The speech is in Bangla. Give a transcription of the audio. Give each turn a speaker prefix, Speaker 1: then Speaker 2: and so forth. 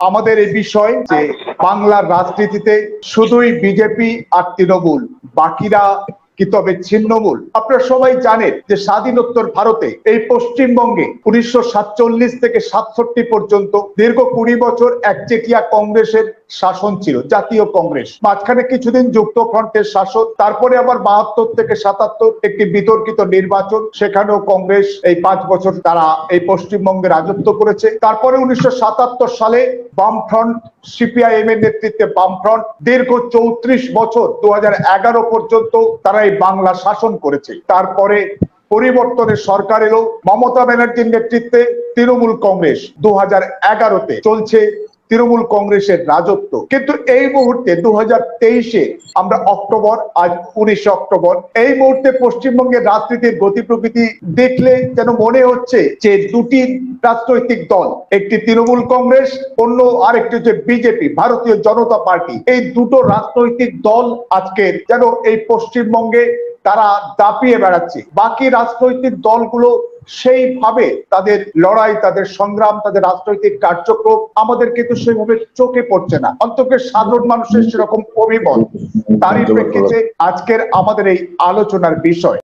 Speaker 1: আমাদের এই বিষয় যে বাংলার রাজনীতিতে শুধুই বিজেপি আর তৃণমূল, বাকিরা কি তবে ছিন্নমূল? আপনারা সবাই জানেন যে স্বাধীনোত্তর ভারতে এই পশ্চিমবঙ্গে উনিশশো সাতচল্লিশ থেকে সাতষট্টি পর্যন্ত দীর্ঘ কুড়ি বছর একচেটিয়া কংগ্রেসের শাসন ছিল, জাতীয় কংগ্রেস। মাঝখানে কিছুদিন যুক্ত ফ্রন্টের শাসন তারপরে আবার বাহাত্তর থেকে সাতাত্তর একটি বিতর্কিত নির্বাচন, সেখানেও কংগ্রেস এই পাঁচ বছর তারা এই পশ্চিমবঙ্গে রাজত্ব করেছে। তারপরে উনিশশো সাতাত্তর সালে বামফ্রন্ট সিপিআইএম এর নেতৃত্বে বামফ্রন্ট, দীর্ঘ চৌত্রিশ বছর দু হাজার এগারো পর্যন্ত তারা এই বাংলা শাসন করেছে। তারপরে পরিবর্তনের সরকার এলো, মমতা ব্যানার্জির নেতৃত্বে তৃণমূল কংগ্রেস দু হাজার চলছে তৃণমূল কংগ্রেসের রাজত্ব। কিন্তু এই মুহূর্তে দু হাজার আমরা অক্টোবর, আজ উনিশে অক্টোবর। এই মুহূর্তে পশ্চিমবঙ্গের রাজনীতির গতি প্রকৃতি দেখলে যেন মনে হচ্ছে যে দুটি রাজনৈতিক দল, একটি তৃণমূল কংগ্রেস, অন্য আরেকটি হচ্ছে বিজেপি, ভারতীয় জনতা পার্টি। এই দুটো রাজনৈতিক দল আজকের যেন এই পশ্চিমবঙ্গে তারা দাপিয়ে বেড়াচ্ছে। বাকি রাজনৈতিক দলগুলো সেইভাবে তাদের লড়াই তাদের সংগ্রাম তাদের রাজনৈতিক কার্যক্রম আমাদের কিন্তু সেইভাবে চোখে পড়ছে না। অন্তকে সাধারণ মানুষের সেরকম অভিমত। তারই প্রেক্ষিতে আজকের আমাদের এই আলোচনার বিষয়।